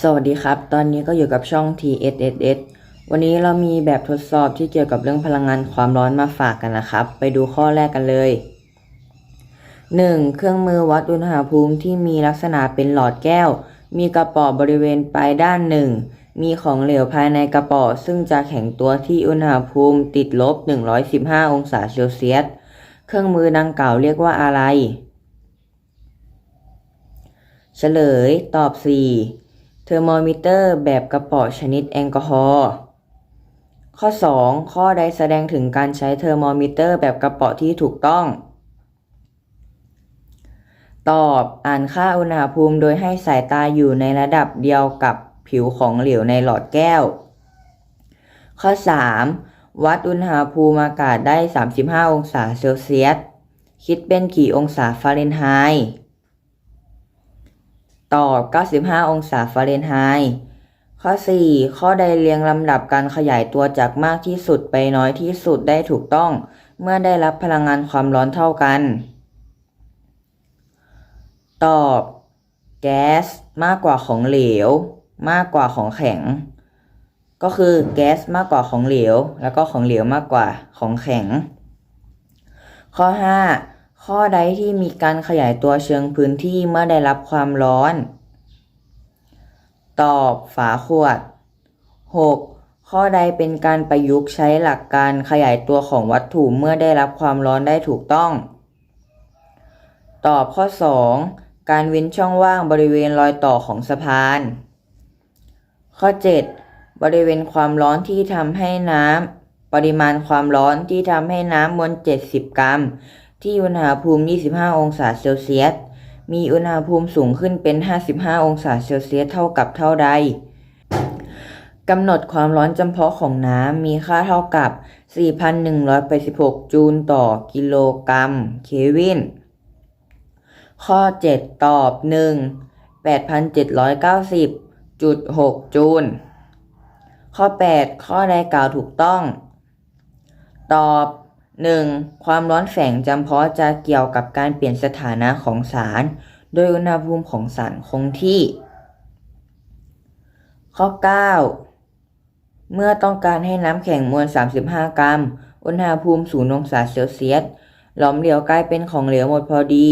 สวัสดีครับ ตอนนี้ก็อยู่กับช่อง TSSS วันนี้เรามีแบบทดสอบที่เกี่ยวกับเรื่องพลังงานความร้อนมาฝากกันนะครับ ไปดูข้อแรกกันเลย 1. เครื่องมือวัดอุณหภูมิที่มีลักษณะเป็นหลอดแก้ว มีกระป๋อบริเวณปลายด้านหนึ่ง มีของเหลวภายในกระป๋อซึ่งจะแข็งตัวที่อุณหภูมิติดลบ 115 องศาเซลเซียส เครื่องมือดังกล่าวเรียกว่าอะไร เฉลยตอบ 4. เทอร์โมมิเตอร์แบบกระป๋อชนิดแอลกอฮอล์ ข้อ 2 ข้อใดแสดงถึงการใช้เทอร์โมมิเตอร์แบบกระป๋อที่ถูกต้อง ตอบ อ่านค่าอุณหภูมิโดยให้สายตาอยู่ในระดับเดียวกับ ผิวของเหลวในหลอดแก้ว ข้อ 3 วัดอุณหภูมิอากาศได้ 35 องศาเซลเซียส คิดเป็นกี่องศาฟาเรนไฮต์ตอบ 95 องศาฟาเรนไฮต์ข้อ 4 ข้อใดเรียงลำดับการขยายตัวจากมากที่สุดไปน้อยที่สุดได้ถูกต้อง เมื่อได้รับพลังงานความร้อนเท่ากัน ตอบ แก๊สมากกว่าของเหลว มากกว่าของแข็ง ก็คือแก๊สมากกว่าของเหลว แล้วก็ของเหลวมากกว่าของแข็ง ข้อ 5 ข้อใดที่มีการขยายตัวเชิงพื้นที่เมื่อได้รับความร้อน ตอบฝาขวด 6. ข้อใดเป็นการประยุกต์ใช้หลักการขยายตัวของวัตถุเมื่อได้รับความร้อนได้ถูกต้อง ตอบข้อ 2 การเว้นช่องว่างบริเวณรอยต่อของสะพาน ข้อ 7 บริเวณความร้อนที่ทำให้น้ำปริมาณความร้อนที่ทำให้น้ำมวล70 กรัม ที่อุณหภูมิ 25 องศาเซลเซียส มีอุณหภูมิสูงขึ้นเป็น 55 องศาเซลเซียสเท่ากับเท่าใดกำหนดความร้อนจำเพาะของน้ำมีค่าเท่ากับ 4,186 จูลต่อกิโลกรัม เควิน ข้อ 7 ตอบ 1 8,790 จุดหกจูล ข้อ 8 ข้อใดกล่าวถูกต้อง ตอบ 1. ความร้อนแฝงจำเพาะจะเกี่ยวกับการเปลี่ยนสถานะของสาร โดยอุณหภูมิของสารคงที่ ข้อ 9 เมื่อต้องการให้น้ำแข็งมวล 35 กรัม อุณหภูมิ0องศาเซลเซียสหลอมเหลวกลายเป็นของเหลวหมดพอดี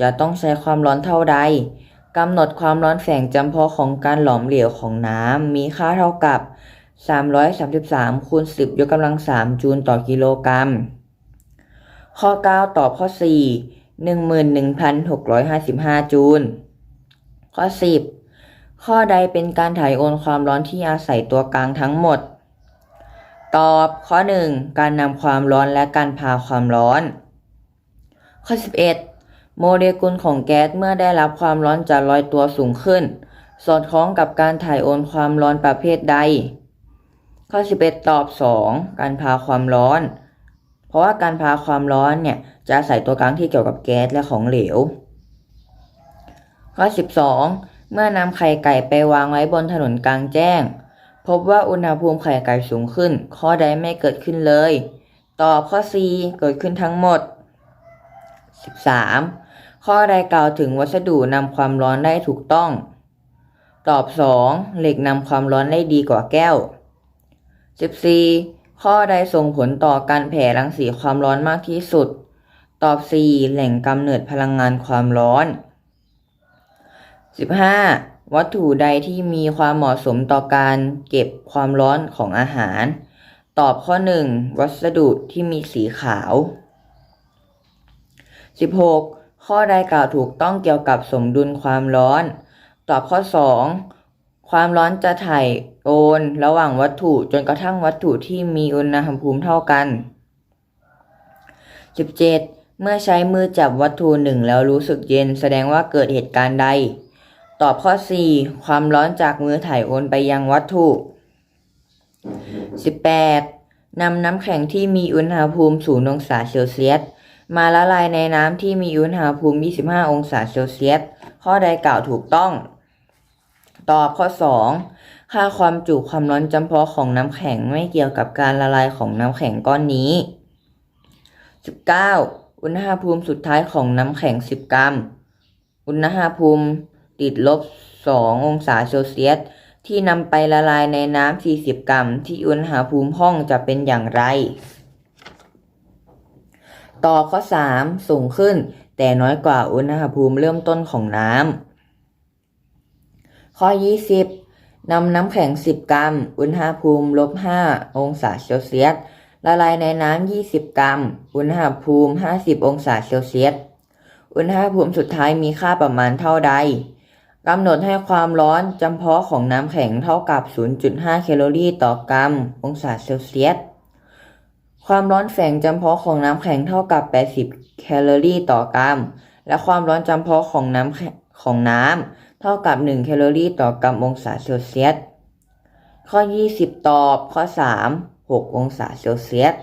จะต้องใช้ความร้อนเท่าใด กำหนดความร้อนแฝงจำเพาะของการหลอมเหลวของน้ำมีค่าเท่ากับ 333คูณ10 ยกกำลัง 3 จูลต่อกิโลกรัม ข้อ 9 ตอบข้อ 4 11,655 จูล ข้อ 10 ข้อใดเป็นการถ่ายโอนความร้อนที่อาศัยตัวกลางทั้งหมด ตอบข้อ 1 การนำความร้อนและการพาความร้อน ข้อ 11 โมเลกุลของแก๊สเมื่อได้รับความร้อนจะลอยตัวสูงขึ้น สอดคล้องกับการถ่ายโอนความร้อนประเภทใด ข้อ 11 ตอบ 2 การพาความร้อน เพราะว่าการพาความร้อนเนี่ยจะอาศัยตัวกลางที่เกี่ยวกับแก๊สและของเหลว ข้อ 12 เมื่อนำไข่ไก่ไปวางไว้บนถนนกลางแจ้ง พบว่าอุณหภูมิไข่ไก่สูงขึ้น ข้อใดไม่เกิดขึ้นเลย ตอบข้อ4เกิดขึ้นทั้งหมด 13. ข้อใดกล่าวถึงวัสดุนำความร้อนได้ถูกต้อง ตอบ 2. เหล็กนำความร้อนได้ดีกว่าแก้ว 14. ข้อใดส่งผลต่อการแผ่รังสีความร้อนมากที่สุด ตอบ 4. แหล่งกำเนิดพลังงานความร้อน 15. วัตถุใดที่มีความเหมาะสมต่อการเก็บความร้อนของอาหาร ตอบข้อ 1. วัสดุที่มีสีขาว 16. ข้อใดกล่าวถูกต้องเกี่ยวกับสมดุลความร้อน ตอบข้อ 2. ความร้อนจะถ่ายโอนระหว่างวัตถุจนกระทั่งวัตถุที่มีอุณหภูมิเท่ากัน 17. เมื่อใช้มือจับวัตถุหนึ่งแล้วรู้สึกเย็น แสดงว่าเกิดเหตุการณ์ใด ตอบข้อ 4. ความร้อนจากมือถ่ายโอนไปยังวัตถุ 18. นำน้ำแข็งที่มีอุณหภูมิ0องศาเซลเซียส มาละลายในน้ำที่มีอุณหภูมิ 25 องศาเซลเซียส ข้อใดกล่าวถูกต้อง ตอบข้อ 2 ค่าความจุความร้อนจำเพาะของน้ำแข็งไม่เกี่ยวกับการละลายของน้ำแข็งก้อนนี้ 19 อุณหภูมิสุดท้ายของน้ำแข็ง 10 กรัม อุณหภูมิติดลบ 2 องศาเซลเซียส ที่นำไปละลายในน้ำ40 กรัม ที่อุณหภูมิห้องจะเป็นอย่างไร ต่อข้อ 3 สูงขึ้น แต่น้อยกว่าอุณหภูมิเริ่มต้นของน้ำข้อ 20นำน้ำแข็ง 10 กรัม อุณหภูมิลบ5องศาเซลเซียสละลายในน้ำ 20 กรัม อุณหภูมิ 50 องศาเซลเซียส อุณหภูมิสุดท้ายมีค่าประมาณเท่าใดกำหนดให้ความร้อนจำเพาะของน้ำแข็งเท่ากับ 0.5 แคลอรี่ต่อกรัม องศาเซลเซียส ความร้อนแฝงจำเพาะของน้ำแข็งเท่ากับ 80 แคลอรี่ต่อกรัม และความร้อนจำเพาะของน้ำของน้ำเท่ากับ 1 แคลอรี่ต่อกรัมองศาเซลเซียส ข้อ 20 ตอบ ข้อ 3 6 องศาเซลเซียส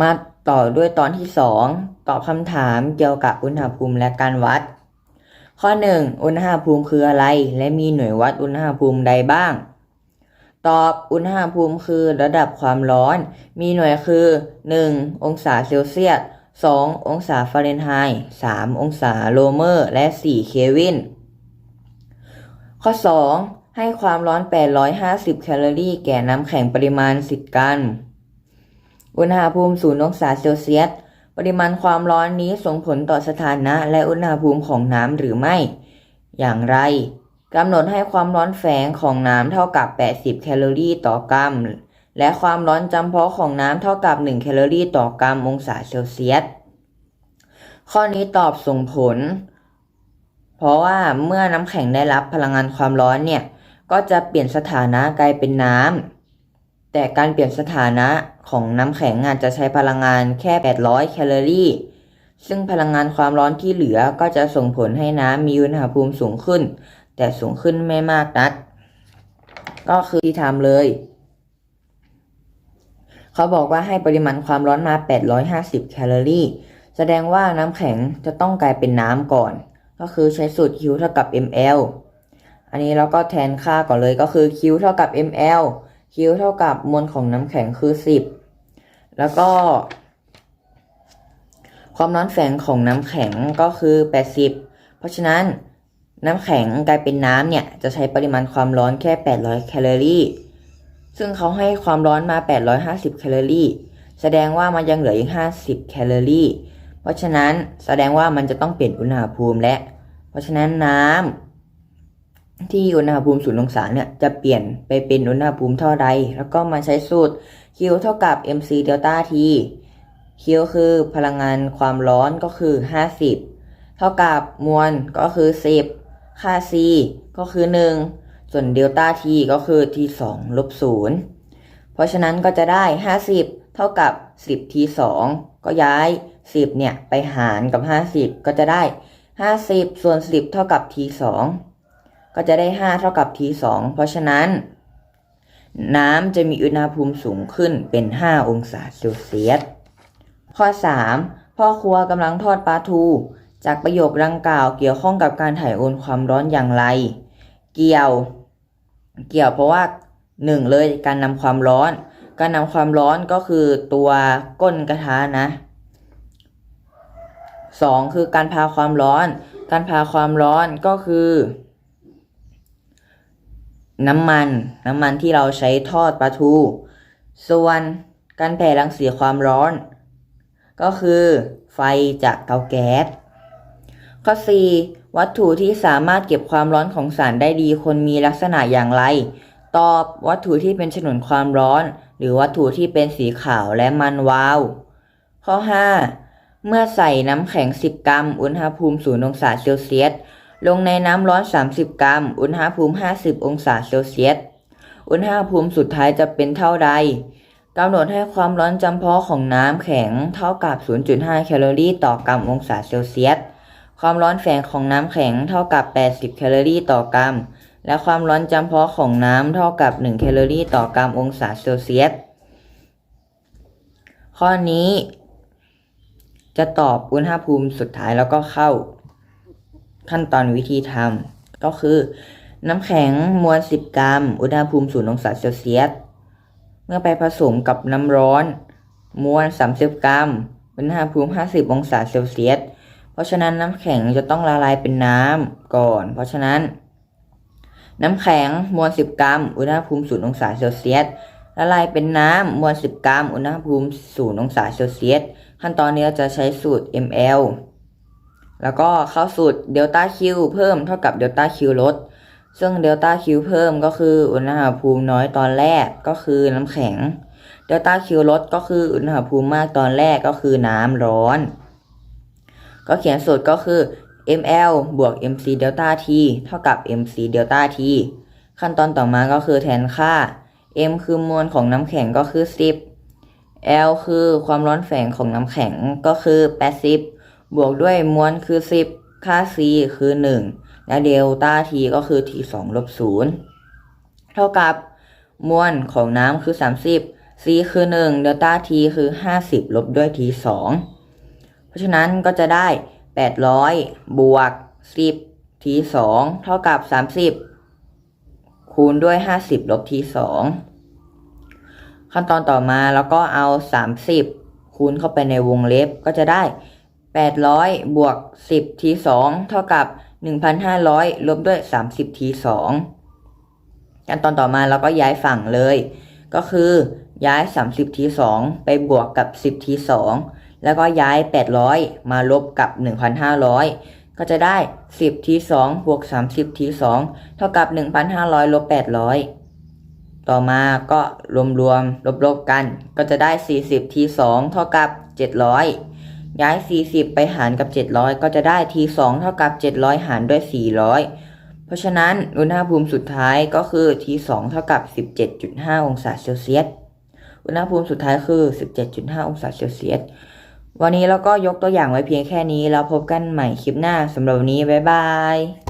มาต่อด้วยตอนที่ 2 ตอบคำถามเกี่ยวกับอุณหภูมิและการวัด ข้อ 1 อุณหภูมิคืออะไร และมีหน่วยวัดอุณหภูมิใดบ้าง ตอบอุณหภูมิคือระดับความร้อน มีหน่วยคือ 1 องศาเซลเซียส 2 องศาฟาเรนไฮต์3องศาโลเมอร์ และ 4 เคลวิน ข้อ 2 ให้ความร้อน 850 แคลอรี่ แก่น้ำแข็งปริมาณ10กรัมอุณหภูมิ 0 องศาเซลเซียส ปริมาณความร้อนนี้ส่งผลต่อสถานะและอุณหภูมิของน้ำหรือไม่ อย่างไร กำหนดให้ความร้อนแฝงของน้ำเท่ากับ 80 แคลอรี่ต่อกรัม และความร้อนจำเพาะของน้ำเท่ากับ 1 แคลอรี่ต่อกรัมองศาเซลเซียส ข้อนี้ตอบส่งผล เพราะว่าเมื่อน้ำแข็งได้รับพลังงานความร้อนเนี่ย ก็จะเปลี่ยนสถานะกลายเป็นน้ำ แต่การเปลี่ยนสถานะของน้ำแข็งอาจจะใช้พลังงานแค่ 800 แคลอรี่ ซึ่งพลังงานความร้อนที่เหลือก็จะส่งผลให้น้ำมีอุณหภูมิสูงขึ้น แต่สูงขึ้นไม่มากนัก ก็คือที่ทำเลย เขาบอกว่าให้ปริมาณความร้อนมา 850 แคลอรี่ แสดงว่าน้ำแข็งจะต้องกลายเป็นน้ำก่อน ก็คือใช้สูตร Q เท่ากับ ml อันนี้เราก็แทนค่าก่อนเลยก็คือ Q เท่ากับ ml Q เท่ากับมวลของน้ำแข็งคือ 10 แล้วก็ความร้อนแฝงของน้ำแข็งก็คือ 80 เพราะฉะนั้น น้ำแข็งกลายเป็นน้ำเนี่ยจะใช้ปริมาณความร้อนแค่ 800 แคลอรี่ ซึ่งเขาให้ความร้อนมา 850 แคลอรี่ แสดงว่ามันยังเหลืออีก 50 แคลอรี่ เพราะฉะนั้นแสดงว่ามันจะต้องเปลี่ยนอุณหภูมิและ เพราะฉะนั้นน้ำที่อุณหภูมิ0องศาเนี่ยจะเปลี่ยนไปเป็นอุณหภูมิเท่าใด แล้วก็มาใช้สูตร Q เท่ากับ mc เดลต้า t Q คือพลังงานความร้อนก็คือ 50 เท่ากับมวลก็คือ 10 ค่า C ก็คือ 1 ส่วนเดลต้า T ก็คือ T 2ลบ0เพราะฉะนั้นก็จะได้ 50 เท่ากับ 10 T 2ก็ย้าย 10 เนี่ย ไปหารกับ 50 ก็จะได้ 50 ส่วน 10 เท่ากับ T 2ก็จะได้ 5 เท่ากับ T 2เพราะฉะนั้น น้ำจะมีอุณหภูมิสูงขึ้นเป็น 5 องศาเซลเซียสข้อ 3 พ่อครัวกำลังทอดปลาทู จากประโยคดังกล่าวเกี่ยวข้องกับการถ่ายโอนความร้อนอย่างไร เกี่ยว เกี่ยวเพราะว่า1เลยการนำความร้อน การนำความร้อนก็คือตัวก้นกระทะนะ2คือการพาความร้อน การพาความร้อนก็คือ น้ำมัน น้ำมันที่เราใช้ทอดปลาทู ส่วนการแผ่รังสีความร้อน ก็คือไฟจากเตาแก๊ส ข้อ 4 วัตถุที่สามารถเก็บความร้อนของสารได้ดีควรมีลักษณะอย่างไร ตอบวัตถุที่เป็นฉนวนความร้อน หรือวัตถุที่เป็นสีขาวและมันวาว ข้อ 5 เมื่อใส่น้ำแข็ง 10 กรัม อุณหภูมิ0องศาเซลเซียส ลงในน้ำร้อน 30 กรัม อุณหภูมิ 50 องศาเซลเซียส อุณหภูมิสุดท้ายจะเป็นเท่าใดกำหนดให้ความร้อนจำเพาะของน้ำแข็งเท่ากับ 0.5 แคลอรี่ต่อกรัมองศาเซลเซียส ความร้อนแฝงของน้ำแข็งเท่ากับ 80 แคลอรี่ต่อกรัม และความร้อนจำเพาะของน้ำเท่ากับ 1 แคลอรี่ต่อกรัมองศาเซลเซียส ข้อนี้จะตอบอุณหภูมิสุดท้ายแล้วก็เข้าขั้นตอนวิธีทำก็คือ น้ำแข็งมวล 10 กรัม อุณหภูมิ0องศาเซลเซียส เมื่อไปผสมกับน้ำร้อน มวล 30 กรัม อุณหภูมิ 50 องศาเซลเซียส เพราะฉะนั้นน้ำแข็งจะต้องละลายเป็นน้ำก่อน เพราะฉะนั้น น้ำแข็งมวล 10 กรัม อุณหภูมิ0องศาเซลเซียสละลายเป็นน้ำมวล 10 กรัม อุณหภูมิ0องศาเซลเซียสขั้นตอนนี้เราจะใช้สูตร ml แล้วก็เข้าสูตรเดลต้าคิวเพิ่มเท่ากับเดลต้าคิวลด ซึ่งเดลต้าคิวเพิ่มก็คืออุณหภูมิน้อยตอนแรกก็คือน้ำแข็งเดลต้าคิวลดก็คืออุณหภูมิมากตอนแรกก็คือน้ำร้อน ก็เขียนสูตรก็คือ ml บวก mc เดลต้า t เท่ากับ mc เดลต้า t ขั้นตอนต่อมาก็คือแทนค่า m คือมวลของน้ำแข็งก็คือ 10 L คือความร้อนแฝงของน้ำแข็งก็คือ 80 บวกด้วยมวลคือ 10 ค่า c คือ 1 และเดลต้า t ก็คือ t 2ลบ0เท่ากับมวลของน้ำคือ 30 c คือ 1 เดลต้า t คือ 50 ลบด้วย t 2 ราะฉะนั้นก็จะได้ 800 บวก 10 t 2เท่ากับ 30 คูณด้วย 50 ลบ t 2ขั้นตอนต่อมาแล้วก็เอา 30 คูณเข้าไปในวงเล็บก็จะได้ 800 บวก 10 t 2เท่ากับ 1,500 ลบด้วย 30 t 2ขั้นตอนต่อมาเราก็ย้ายฝั่งเลย ก็คือย้าย 30 t 2ไปบวกกับ 10 t 2 แล้วก็ย้าย 800 มาลบกับ 1,500 ก็จะได้ 10 t 2บวก 30 t 2เท่ากับ 1,500 ลบ 800 ต่อมาก็รวมรวมลบลบกัน ก็จะได้ 40 t 2เท่ากับ 700 ย้าย 40 ไปหารกับ 700 ก็จะได้ t 2เท่ากับ 700 หารด้วย 400 เพราะฉะนั้นอุณหภูมิสุดท้ายก็คือ t 2เท่ากับ 17.5 องศาเซลเซียสอุณหภูมิสุดท้ายคือ 17.5 องศาเซลเซียส วันนี้เราก็ยกตัวอย่างไว้เพียงแค่นี้ แล้วพบกันใหม่คลิปหน้าสำหรับวันนี้ บ๊ายบาย